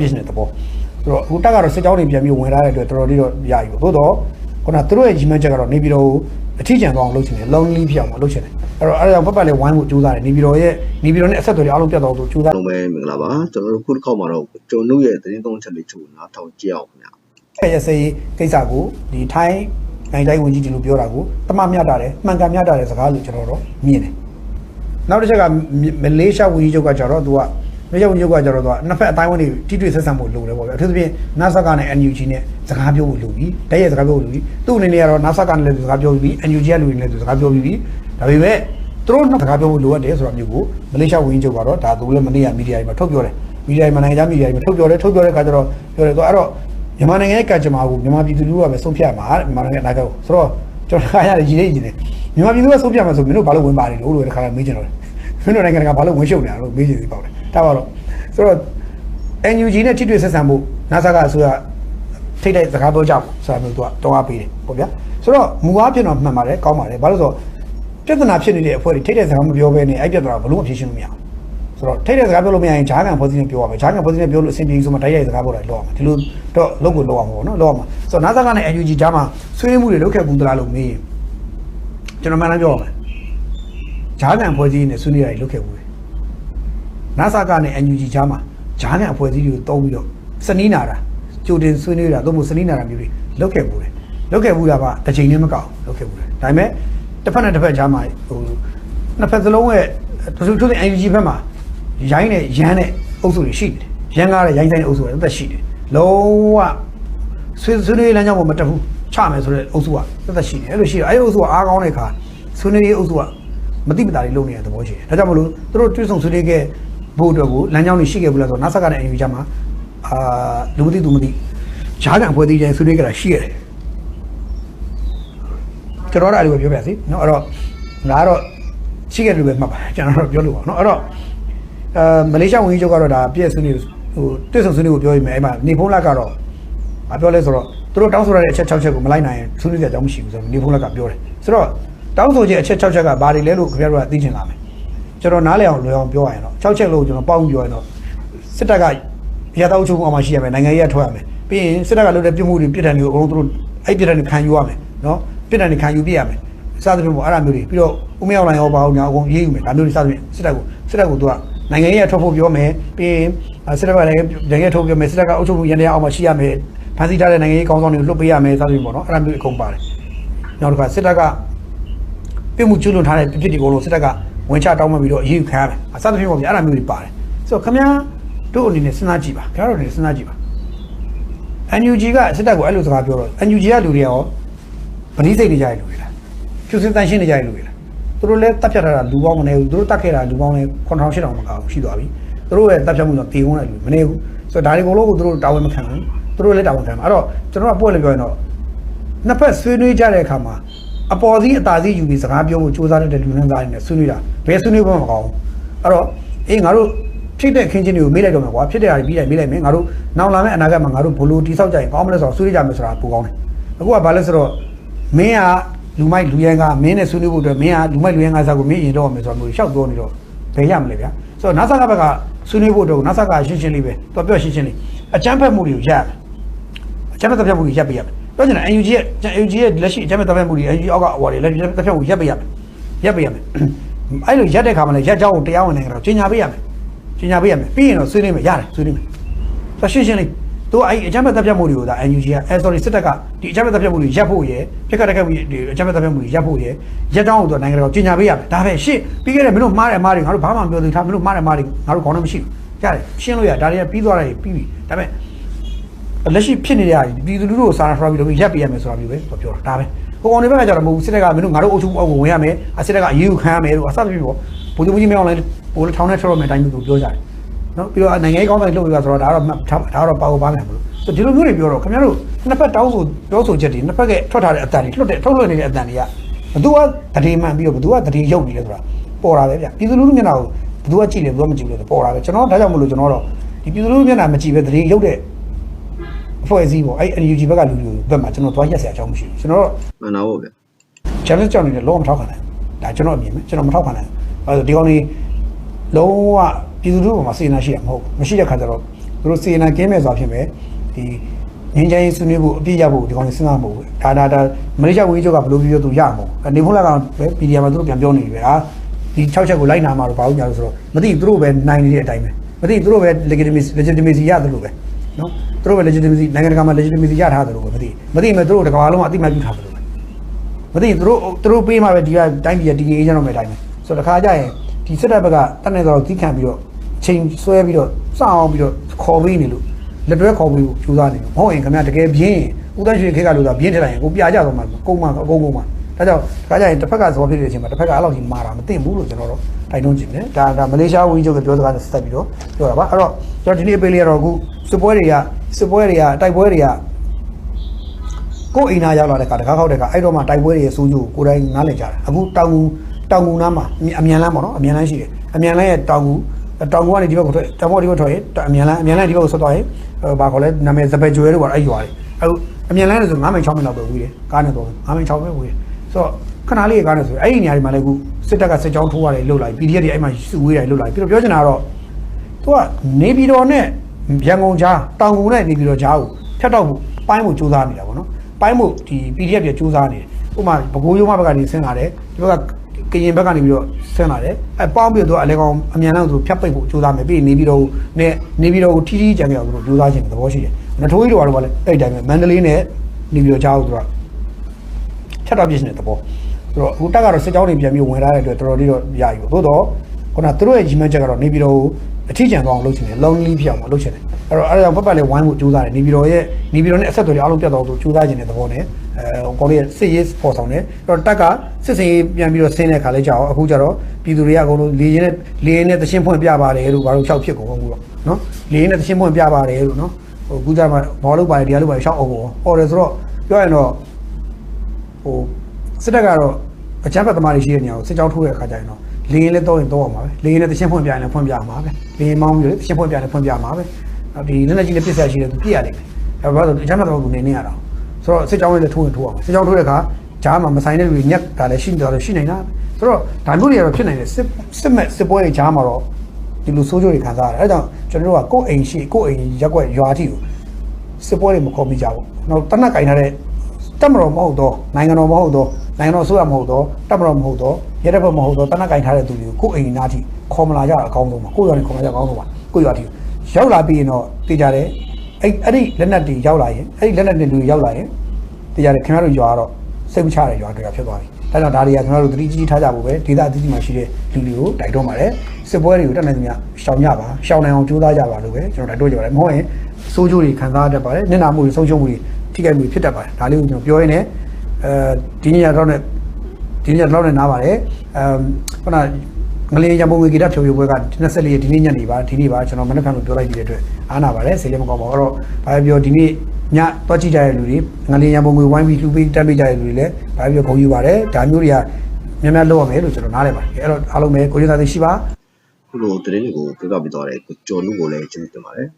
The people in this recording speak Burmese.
ဖြစ်နေတဲ့သဘောဆိုတော့အခုတက်ကတော့စစ်ကြောင်းတွေပြန်ပြီးဝင်လာတဲ့အတွက်တော်တော်လေးတော့ရပြီပေါ့သို့တော့ခုနသူတို့ရဲ့ကြီးမန်းချက်ကတော့နေပြည်တော်ကိုအထီးကျန်သွားအောင်လုပ်ချင်တယ် lonely ဖြစ်အောင်လုပ်ချင်တယ်အဲ့တော့အဲ့ဒါကြောင့်ပတ်ပတ်လေးဝိုင်းဖို့ကြိုးစားတယ်နေပြည်တော်ရဲ့နေပြည်တော်နဲ့အဆက်အသွယ်တွေအားလုံးပြတ်သွားဖို့ကြိုးစားအားလုံးပဲမင်္ဂလာပါကျွန်တော်တို့ခုတစ်ခေါက်မှာတော့ကျွန်တော်တို့ရဲ့သတင်းသုံးချက်လေးချို့နားထောင်ကြည့်အောင်ခင်ဗျာခဲ့ရစေးကိစ္စကိုဒီထိုင်းနိုင်တိုင်းဝင်ကြီးဒီလိုပြောတာကိုတမမြတ်တာတယ်မှန်ကန်မြတ်တာတယ်စကားလို့ကျွန်တော်တော့မြင်တယ်နောက်တစ်ချက်ကမလေးရှားဝင်ကြီးချုပ်ကကြတော့သူက မလေးရှားဝင်ကြီးချုပ်ကကြတော့သူကနှစ်ဖက်အတိုင်းဝင်တွေတိတိဆက်ဆံဖို့လိုတယ်ပေါ့ဗျအထူးသဖြင့် NASA ကနဲ့ NUG နဲ့စကားပြောဖို့လိုပြီတည့်ရဲ့စကားပြောဖို့လိုပြီသူ့အနေနဲ့ကတော့ NASA ကနဲ့လည်းစကားပြောပြီး NUG ကလူတွေနဲ့သူစကားပြောပြီးပြီဒါပေမဲ့သူတို့နှစ်စကားပြောဖို့လိုအပ်တယ်ဆိုတာမျိုးကိုမလေးရှားဝင်ကြီးချုပ်ကတော့ဒါသူလည်းမနေ့ကမီဒီယာတွေမှာထုတ်ပြောတယ်မီဒီယာတွေမှာနိုင်ငံခြားမီဒီယာတွေမှာထုတ်ပြောတယ်ထုတ်ပြောတဲ့အခါကျတော့ပြောတယ်သူအဲ့တော့မြန်မာနိုင်ငံရဲ့ကံကြမ္မာကိုမြန်မာပြည်သူလူထုကပဲဆုံးဖြတ်မှာတဲ့မြန်မာနိုင်ငံအနာဂတ်ကိုဆိုတော့ကျွန်တော်ခါရတယ်ရည်ရည်ကြီးတယ်မြန်မာပြည်သူကဆုံးဖြတ်မှာဆိုမင်းတို့ဘာလို့ဝင်ပါတယ်လို့လို့တခါမေးကြတယ်မင်းတို့နိုင်ငံကဘာလို့ဝင်ရှုပ်နေတာလို့မေးကြည့်ပြီးပေါ့တယ် ဒါပါတော့ဆိုတော့ NUG နဲ့ထိတွေ့ဆက်ဆံမှု NASA ကအစိုးရထိတ်တဲ့စကားပြောကြဖို့ဆိုတာမျိုးသူကတောင်းအားပေးတယ်ပေါ့ဗျာဆိုတော့မူအားဖြင့်တော့မှန်ပါတယ်ကောင်းပါတယ်ဘာလို့ဆိုတော့ပြဿနာဖြစ်နေတဲ့အဖွဲ့တွေထိတ်တဲ့စကားမပြောဘဲနဲ့အဲ့ပြဿနာဘလို့အဖြေရှင်းလို့မရဘူးဆိုတော့ထိတ်တဲ့စကားပြောလို့မရရင်ဂျားကန်ဖွဲ့စည်းနေပြောရမယ်ဂျားကန်ဖွဲ့စည်းနေပြောလို့အဆင်ပြေဆိုမှတိုက်ရိုက်စကားပြောတာလောက်အောင်ဒီလိုတော့လုပ်ကိုလောက်အောင်ပေါ့နော်လောက်အောင်ဆိုတော့ NASA ကနဲ့ NUG ဂျားမှာဆွေးနွေးမှုတွေလုပ်ခဲ့ဘူးသလားလို့မေးရင်ကျွန်တော်မှန်လားပြောရမယ်ဂျားကန်ဖွဲ့စည်းနေဆွေးနွေးတာတွေလုပ်ခဲ့ဘူး တယ် NASA ကနဲ့ NUG ဂျားမှာဂျားကန်အဖွဲ့အစည်းတွေကိုတုံးပြီးတော့စနီးနာတာကြိုတင်ဆွေးနွေးတာသို့မဟုတ်စနီးနာတာမျိုးတွေလုပ်ခဲ့ဘူးတယ်လုပ်ခဲ့ဘူးတာကတစ်ချိန်နဲ့မကောက်ဘူးလုပ်ခဲ့ဘူးတယ်ဒါပေမဲ့တစ်ဖက်နဲ့တစ်ဖက်ဂျားမှာဟိုနှစ်ဖက်စလုံးရဲ့သူတို့သူတို့ NUG ဘက်မှာရိုင်းနဲ့ရမ်းနဲ့အုပ်စုတွေရှိတယ်ရမ်းကားတဲ့ရိုင်းဆိုင်တဲ့အုပ်စုတွေသက်ရှိတယ်လုံးဝဆွေးဆွေးနွေးလမ်းကြောင်းပေါ်မတက်ဘူးချမယ်ဆိုတဲ့အုပ်စုကသက်သက်ရှိတယ်အဲ့လိုရှိတော့အဲ့ဒီအုပ်စုကအားကောင်းတဲ့အခါဆွေးနွေးရေးအုပ်စုကမတိမတာတွေလုပ်နေတဲ့သဘောရှိတယ်ဒါကြောင့်မလို့သူတို့တွဲဆုံဆွေးနွေးခဲ့ ဖို့အတွက်ကိုလမ်းကြောင်းတွေရှိခဲ့ဘူးလားဆိုတော့ NASA ကနဲ့ NUG ကြားမှာအာလူမသိသူမသိဂျားကန်ဖွဲ့သေးတယ်ဆွေးနွေးကြတာရှိရတယ်ကျွန်တော်တို့အဲ့လိုပဲပြောပြစီเนาะအဲ့တော့ငါကတော့ရှိခဲ့တယ်လို့ပဲမှတ်ပါကျွန်တော်တို့ပြောလို့ပါเนาะအဲ့တော့အဲမလေးရှားဝန်ကြီးချုပ်ကတော့ဒါပြည့်ဆွေးနွေးဟိုတွဲဆုံဆွေးနွေးကိုပြောရမယ်အဲ့မှာနေဖုန်းလတ်ကတော့မပြောလဲဆိုတော့သူတို့တောင်းဆိုရတဲ့အချက်6ချက်ကိုမလိုက်နိုင်ရင်ဆွေးနွေးကြအကြောင်းမရှိဘူးဆိုတော့နေဖုန်းလတ်ကပြောတယ်ဆိုတော့တောင်းဆိုချက်အချက်6ချက်ကဘာတွေလဲလို့ခင်ဗျားတို့ကသိချင်လာမယ် ကျွန်တော်နားလည်အောင်လွယ်အောင်ပြောရရင်တော့6ချက်လို့ကျွန်တော်ပေါင်းပြောရင်တော့စစ်တပ်ကရတောက်ချုပ်အောင်မှရှိရမယ်နိုင်ငံရေးကထွက်ရမယ်ပြီးရင်စစ်တပ်ကလုပ်တဲ့ပြစ်မှုတွေပြစ်ဒဏ်တွေကိုအကုန်လုံးသူတို့အဲ့ပြစ်ဒဏ်တွေခံယူရမယ်နော်ပြစ်ဒဏ်တွေခံယူပြရမယ်စသဖြင့်ပေါ့အဲ့ဒါမျိုးတွေပြီးတော့ဦးမရောက်နိုင်ရောပါအောင်ညာအကုန်ရေးယူမယ်ဒါမျိုးတွေစသဖြင့်စစ်တပ်ကိုစစ်တပ်ကိုသူကနိုင်ငံရေးကထွက်ဖို့ပြောမယ်ပြီးရင်စစ်တပ်ကလည်းနိုင်ငံရေးထုတ်ပြောမယ်စစ်တပ်ကအုပ်ချုပ်မှုရန်တရားအောက်မှာရှိရမယ်ဖန်ဆီးထားတဲ့နိုင်ငံရေးကောင်းဆောင်တွေကိုလွတ်ပေးရမယ်စသဖြင့်ပေါ့နော်အဲ့ဒါမျိုးအကုန်ပါတယ်နောက်တစ်ခါစစ်တပ်ကပြစ်မှုကျူးလွန်ထားတဲ့ပြစ်တွေအကုန်လုံးစစ်တပ်က ဝင်ချတောင်းမှပြီးတော့အရေးယူခံရမယ်အစသဖြင့်ပေါ့ဗျာအဲ့ဒါမျိုးတွေပါတယ်ဆိုတော့ခင်ဗျားတို့အနေနဲ့စဉ်းစားကြည့်ပါခင်ဗျားတို့အနေနဲ့စဉ်းစားကြည့်ပါ NUG ကစစ်တပ်ကိုအဲ့လိုစကားပြောတော့ NUG ကလူတွေရောဗတိစိတ်တွေကြရလူတွေလားကျူစင်တန်ရှင်းတွေကြရလူတွေလားသူတို့လည်းတပ်ဖြတ်ထားတာလူပေါင်းမနေဘူးသူတို့တပ်ခဲ့တာလူပေါင်းလည်း9000 8000မကဘူးရှိသွားပြီသူတို့ရဲ့တပ်ဖြတ်မှုတော့တေကုန်းတဲ့လူမနေဘူးဆိုတော့ဒါတွေအကုန်လုံးကိုသူတို့တာဝန်မခံဘူးသူတို့လည်းတာဝန်ခံမှာအဲ့တော့ကျွန်တော်ကပွဲလေပြောရင်တော့နှစ်ဖက်ဆွေးနွေးကြတဲ့အခါမှာ အပေါ်စီးအသာစီးယူပြီးစကားပြောဖို့စူးစမ်းတဲ့လူနှန်းသားတွေနဲ့ဆွေးနွေးတာဘယ်ဆွေးနွေးဖို့မကောင်းဘူးအဲ့တော့အေးငါတို့ဖြစ်တဲ့ခင်းချင်းတွေကိုမေးလိုက်တော့မှာကွာဖြစ်တဲ့ဟာတွေပြီးလိုက်မေးလိုက်မယ်ငါတို့နောက်လာမယ့်အနာဂတ်မှာငါတို့ဘလို့တိဆောက်ကြရင်ကောင်းမလဲဆိုတော့ဆွေးနွေးကြမယ်ဆိုတာပိုကောင်းတယ်အခုကဘာလဲဆိုတော့မင်းကလူမိုက်လူရန်ကမင်းနဲ့ဆွေးနွေးဖို့အတွက်မင်းကလူမိုက်လူရန်ကစားကိုမင်းရင်တော့မယ်ဆိုတော့မျိုးရှောက်ပြောနေတော့ဘယ်ရမလဲဗျာဆိုတော့ NASA ကဘက်ကဆွေးနွေးဖို့အတွက် NASA ကရှင်းရှင်းလေးပဲတော့ပြောရှင်းရှင်းလေးအကြမ်းဖက်မှုတွေကိုရရမယ်အကြမ်းဖက်တပ်ဖြတ်မှုတွေရပ်ပေးရမယ် ပြောချင်တာ NUG ရဲ့ NUG ရဲ့လက်ရှိအကြမ်းဖက်တပ်ဖြတ်မှုတွေ NUG အောက်ကအဝါတွေလက်ရှိတပ်ဖြတ်မှုရပ်ပေးရမယ်ရပ်ပေးရမယ်အဲ့လိုရပ်တဲ့ခါမှာလည်းရပ်ကြောင်းကိုတရားဝင်နိုင်ငံတော်ကြီးညာပေးရမယ်ကြီးညာပေးရမယ်ပြီးရင်တော့ဆွေးနွေးမယ်ရတယ်ဆွေးနွေးမယ်ဆိုရှင်းရှင်းလေးသူအဲ့အကြမ်းဖက်တပ်ဖြတ်မှုတွေကိုဒါ NUG ကအဲ sorry စစ်တပ်ကဒီအကြမ်းဖက်တပ်ဖြတ်မှုတွေရပ်ဖို့ရယ်ပြစ်ခတ်တက်ခတ်မှုဒီအကြမ်းဖက်တပ်ဖြတ်မှုတွေရပ်ဖို့ရယ်ရပ်ကြောင်းကိုသူနိုင်ငံတော်ကြီးညာပေးရမယ်ဒါပဲရှင်းပြီးခဲ့တဲ့မင်းတို့မှားတယ်မှားတယ်ငါတို့ဘာမှမပြောသေးဘူးဒါမင်းတို့မှားတယ်မှားတယ်ငါတို့ခေါင်းတော့မရှိဘူးရတယ်ရှင်းလို့ရဒါတွေကပြီးသွားတယ်ပြီးပြီဒါပေမဲ့ လက်ရှိဖြစ်နေတဲ့ဟာပြည်သူလူထုကိုစာနာထောက်ပြီးတော့ရပ်ပေးရမယ်ဆိုတာမျိုးပဲသူပြောတာဒါပဲဟိုကောင်တွေဘက်ကကြတော့မဟုတ်ဘူးစစ်တပ်ကမင်းတို့ငါတို့အုပ်ချုပ်မှုအောက်ကိုဝင်ရမယ်အစစ်တပ်ကအရေးယူခံရမယ်လို့အစသဖြင့်ပေါ့ဘုသူကြီးမအောင်လဲဟိုထောင်နဲ့ထောက်ရမယ်အတိုင်းမျိုးသူပြောကြတယ်နော်ပြီးတော့နိုင်ငံရေးကောင်းတဲ့လုပ်ပြီးဆိုတော့ဒါတော့ဒါတော့ပါဖို့ပါမယ်မလို့ဆိုဒီလိုမျိုးတွေပြောတော့ခင်ဗျားတို့နှစ်ဖက်တောင်းဆိုပြောဆိုချက်တွေနှစ်ဖက်ကထွက်ထားတဲ့အတန်တွေလွတ်တဲ့ထုတ်လွှင့်နေတဲ့အတန်တွေကဘသူကတတိမှန်ပြီးတော့ဘသူကတတိရုပ်နေလဲဆိုတာပေါ်တာပဲဗျပြည်သူလူထုမျက်နှာကိုဘသူကကြည့်လဲဘသူကမကြည့်လဲပေါ်တာပဲကျွန်တော်ဒါကြောင့်မလို့ကျွန်တော်တော့ဒီပြည်သူလူထုမျက်နှာမကြည့်ပဲတတိရုပ်တဲ့ အဖွဲ့အစည်းပေါ့အဲ့ NUG ဘက်ကလူလူဘက်မှာကျွန်တော်သွားရက်စရာအကြောင်းမရှိဘူးကျွန်တော်တို့မှန်တာပေါ့ဗျာ challenge ကြောင့်နေတယ်လုံးဝမထောက်ခံနိုင်ဘူးဒါကျွန်တော်အမြင်ပဲကျွန်တော်မထောက်ခံနိုင်ဘူးအဲဒါဆိုဒီကောင်လေးလုံးဝပြည်သူလူထုပေါ်မှာစေနာရှိရမဟုတ်ဘူးမရှိတဲ့ခါကျတော့သူတို့စေနာကင်းမဲ့စွာဖြစ်မယ်ဒီငင်းချိုင်းဆွေးနွေးဖို့အပြည့်ရဖို့ဒီကောင်စဉ်းစားဖို့ဒါဒါဒါမလေးရှားဝန်ကြီးချုပ်ကဘယ်လိုပြောသူရမှာနေဖုန်းလာကပဲ PDF မှာသူတို့ပြန်ပြောနေပြီပဲဟာဒီ6ချက်ကိုလိုက်နာမှာတော့ဘာလို့ညာလို့ဆိုတော့မသိဘူးသူတို့ပဲနိုင်နေတဲ့အတိုင်းပဲမသိဘူးသူတို့ပဲ legitimacy legitimacy ရတယ်လို့ပဲနော်သူတို့ပဲ legitimacy နိုင်ငံတကာမှာ legitimacy ရထားတယ်လို့ပဲမသိမသိမဲ့သူတို့တကဘာလုံးအတိမတ်ပြုထားတယ်လို့ပဲမသိဘူးသူတို့သူတို့ပေးမှပဲဒီကတိုင်းပြည်ကတည်ငြိမ်အေးချမ်းတော့မယ်တိုင်းပဲဆိုတော့တခါကြရင်ဒီစစ်တပ်ဘက်ကတတ်နေတော့သီးခံပြီးတော့ချိန်ဆွဲပြီးတော့စအောင်ပြီးတော့ခေါ်ပေးနေလို့လက်တွဲခေါ်ပြီးကြိုးစားနေလို့မဟုတ်ရင်ခင်ဗျာတကယ်ပြင်းဦးတန်းရွှေခေတ်ကလို့သာပြင်းထလိုက်ရင်ကိုပြကြတော့မှကုန်းမှအကုန်ကုန်မှ ဒါကြောင့်တခါကြရင်တစ်ဖက်ကသဘောဖြစ်နေတဲ့အချိန်မှာတစ်ဖက်ကအဲ့လောက်ကြီးမာတာမသိဘူးလို့ကျွန်တော်တို့တိုက်တွန်းကြည့်တယ်ဒါဒါမလေးရှားဝန်ကြီးချုပ်ကပြောစကားနဲ့ဆက်ပြီးတော့ပြောတာပါအဲ့တော့ကျွန်တော်ဒီနေ့အပေးလေးကတော့အခုစစ်ပွဲတွေကစစ်ပွဲတွေကတိုက်ပွဲတွေကကိုယ်အိမ်သားရောက်လာတဲ့ခါတခါခောက်တဲ့ခါအဲ့တော့မှတိုက်ပွဲတွေရဲ့စိုးကျိုးကိုယ်တိုင်နားလည်ကြတယ်အခုတောင်ကူတောင်ကူနားမှာအမြန်လမ်းပေါ့နော်အမြန်လမ်းရှိတယ်အမြန်လမ်းရဲ့တောင်ကူတောင်ကူကနေဒီဘက်ကိုထွက်တောင်ဘောဒီဘက်ထွက်ရင်အမြန်လမ်းအမြန်လမ်းဒီဘက်ကိုဆက်သွားရင်ဘာခေါ်လဲနာမည်စပယ်ကျွဲလို့ပေါ့အဲ့ရွာတွေအဲ့အမြန်လမ်းနဲ့ဆို9မိုင်6မိုင်လောက်ပဲဝေးတယ်ကားနဲ့တော့9မိုင်6ပဲဝေးတယ် ဆိုတော့ခဏလေးကားနဲ့ဆိုအဲ့ဒီနေရာတွေမှာလည်းအခုစစ်တပ်ကစစ်ကြောင်းထိုးရတယ်လှုပ်လိုက် PDF တွေအဲ့မှာစုဝေးတယ်လှုပ်လိုက်ပြီးတော့ပြောချင်တာကတော့သူကနေပြည်တော်နဲ့ရန်ကုန်ကြားတောင်ကုန်နဲ့နေပြည်တော်ကြားကိုဖြတ်တော့ဖို့ပိုင်းဖို့စူးစမ်းနေတာပေါ့နော်ပိုင်းဖို့ဒီ PDF ပြစူးစမ်းနေတယ်ဥပမာဘကိုးရုံးမဘက်ကနေဆင်းလာတယ်ဒီဘက်ကကရင်ဘက်ကနေပြီးတော့ဆင်းလာတယ်အဲပေါင်းပြီးတော့အလဲကောင်အမြန်လောက်ဆိုဖြတ်ပိတ်ဖို့စူးစမ်းမယ်ပြီးရင်နေပြည်တော်ကိုနဲ့နေပြည်တော်ကိုထီးထီးကြံကြအောင်သူတို့စူးစမ်းခြင်းသဘောရှိတယ်နထိုးကြီးတို့ကတော့ဗာလဲအဲ့ဒီတိုင်းပဲမန္တလေးနဲ့နေပြည်တော်ကြားကိုသူက ဖြတ်တော့ပြည့်နေတဲ့သဘောဆိုတော့အခုတက်ကတော့စစ်ကြောင်းတွေပြန်ပြီးဝင်လာတဲ့အတွက်တော်တော်လေးတော့ရပြီပေါ့သို့တော့ခုနသူတို့ရဲ့ကြီးမန်းချက်ကတော့နေပြည်တော်ကိုအထီးကျန်သွားအောင်လုပ်ချင်တယ် lonely ဖြစ်အောင်လုပ်ချင်တယ်အဲ့တော့အဲ့ဒါကြောင့်ပတ်ပတ်လေးဝိုင်းဖို့ကြိုးစားတယ်နေပြည်တော်ရဲ့နေပြည်တော်နဲ့အဆက်အသွယ်တွေအားလုံးပြတ်သွားအောင်ကြိုးစားခြင်းတဲ့သဘောနဲ့အဲကောလေးစစ်ရေးပေါ်ဆောင်တယ်အဲ့တော့တက်ကစစ်စင်ရေးပြန်ပြီးတော့ဆင်းတဲ့ခါလေးကြောက်အခုကျတော့ပြည်သူတွေကအကုန်လုံးလေရင်နဲ့လေရင်နဲ့တရှင်းဖွင့်ပြပါတယ်လို့ဘာလို့ဖြောက်ဖြစ်ကုန်အခုတော့နော်လေရင်နဲ့တရှင်းဖွင့်ပြပါတယ်လို့နော်ဟိုကူကြမှာဘောလုံးပါတယ်တရားလုံးပါတယ်ရှောက်အောင်ပေါ့ဟောတယ်ဆိုတော့ပြောရင်တော့ ဟိုစစ်တပ်ကတော့အချမ်းဖတ်သမားတွေရှိတဲ့နေရာကိုစစ်ကြောင်းထိုးတဲ့အခါကျရင်တော့လေရင်လည်းတော့ရင်တော့အောင်ပါပဲလေရင်နဲ့တရှင်းဖွင့်ပြရင်လည်းဖွင့်ပြမှာပဲလေရင်မောင်းပြီးတရှင်းဖွင့်ပြရင်လည်းဖွင့်ပြမှာပဲဒီလက်လက်ကြီးနဲ့ပြစ်ဆက်ရှိတယ်သူပြည့်ရလိမ့်မယ်အဲဘာလို့အချမ်းဖတ်သမားကနေနေရတာဆိုတော့စစ်ကြောင်းလည်းထိုးရင်ထိုးအောင်စစ်ကြောင်းထိုးတဲ့အခါဂျားမှာမဆိုင်တဲ့လူတွေညက်တာလည်းရှိနေတော့ရှိနေတာဆိုတော့ဒါမျိုးတွေကတော့ဖြစ်နိုင်တယ်စစ်စစ်မဲ့စစ်ပွဲတွေဂျားမှာတော့ဒီလိုဆိုးကျိုးတွေခံစားရတယ်အဲဒါကြောင့်ကျွန်တော်တို့ကကိုယ့်အိမ်ရှိကိုယ့်အိမ်ရက်ွက်ရွာတိကိုစစ်ပွဲတွေမခေါ်မိကြဘူးနောက်တနက်ကင်ထားတဲ့ တက်မတော်မဟုတ်တော့နိုင်ငံတော်မဟုတ်တော့နိုင်ငံတော်ဆိုရမဟုတ်တော့တက်မတော်မဟုတ်တော့ရဲတပ်ဖွဲ့မဟုတ်တော့တနက်ကင်ထားတဲ့သူတွေကိုကိုယ်အိမ်နာထိခေါ်မလာကြအကောင်းဆုံးပါကိုယ်ရွာနေခေါ်မလာကြအကောင်းဆုံးပါကိုယ်ရွာထိရောက်လာပြီးရင်တော့တည်ကြတယ်အဲ့အဲ့ဒီလက်နက်တွေရောက်လာရင်အဲ့ဒီလက်နက်တွေလူတွေရောက်လာရင်တည်ကြတယ်ခင်ဗျားတို့ရွာတော့စိတ်မချတဲ့ရွာတွေကဖြစ်သွားပြီဒါကြောင့်ဒါတွေကခင်ဗျားတို့တတိကြီးကြီးထားကြဖို့ပဲဒေသအသီးသီးမှာရှိတဲ့လူတွေကိုတိုက်တွန်းပါတယ်စစ်ပွဲတွေကိုတက်နိုင်သမျှရှောင်ကြပါရှောင်နိုင်အောင်ကြိုးစားကြပါလို့ပဲကျွန်တော်တိုက်တွန်းကြပါတယ်မဟုတ်ရင်စိုးကျိုးတွေခံစားတတ်ပါတယ်မျက်နှာမှုတွေဆုံးရှုံးမှုတွေ ထိခိုက်မှုတွေဖြစ်တတ်ပါတယ်ဒါလေးကိုကျွန်တော်ပြောရင်းနဲ့အဲဒီနေ့တော့နဲ့ဒီနေ့တော့နဲ့နားပါတယ်အမ်ခုနငလေးရံပုံငွေဂီတဖြိုးဖြိုးပွဲက24ရက်ဒီနေ့ညနေပါဒီနေ့ပါကျွန်တော်မနေ့ကလို့ပြောလိုက်ပြီးတဲ့အတွက်အားနာပါတယ်ဆေးလေးမကောင်းပါဘူးအဲ့တော့ဘာပဲပြောဒီနေ့ညတော့ကြည့်ကြတဲ့လူတွေငလေးရံပုံငွေဝိုင်းပြီးလှူပေးတက်ပေးကြတဲ့လူတွေလည်းဘာပဲပြောဂုဏ်ယူပါတယ်ဒါမျိုးတွေကများများလုပ်ရမယ်လို့ကျွန်တော်နားလည်ပါတယ်အဲ့တော့အားလုံးပဲကိုရင်းသားသိရှိပါခုလိုသတင်းတွေကိုပြပြပေးသွားတယ်ကိုကျော်လူကိုလည်းကျေးဇူးတင်ပါတယ်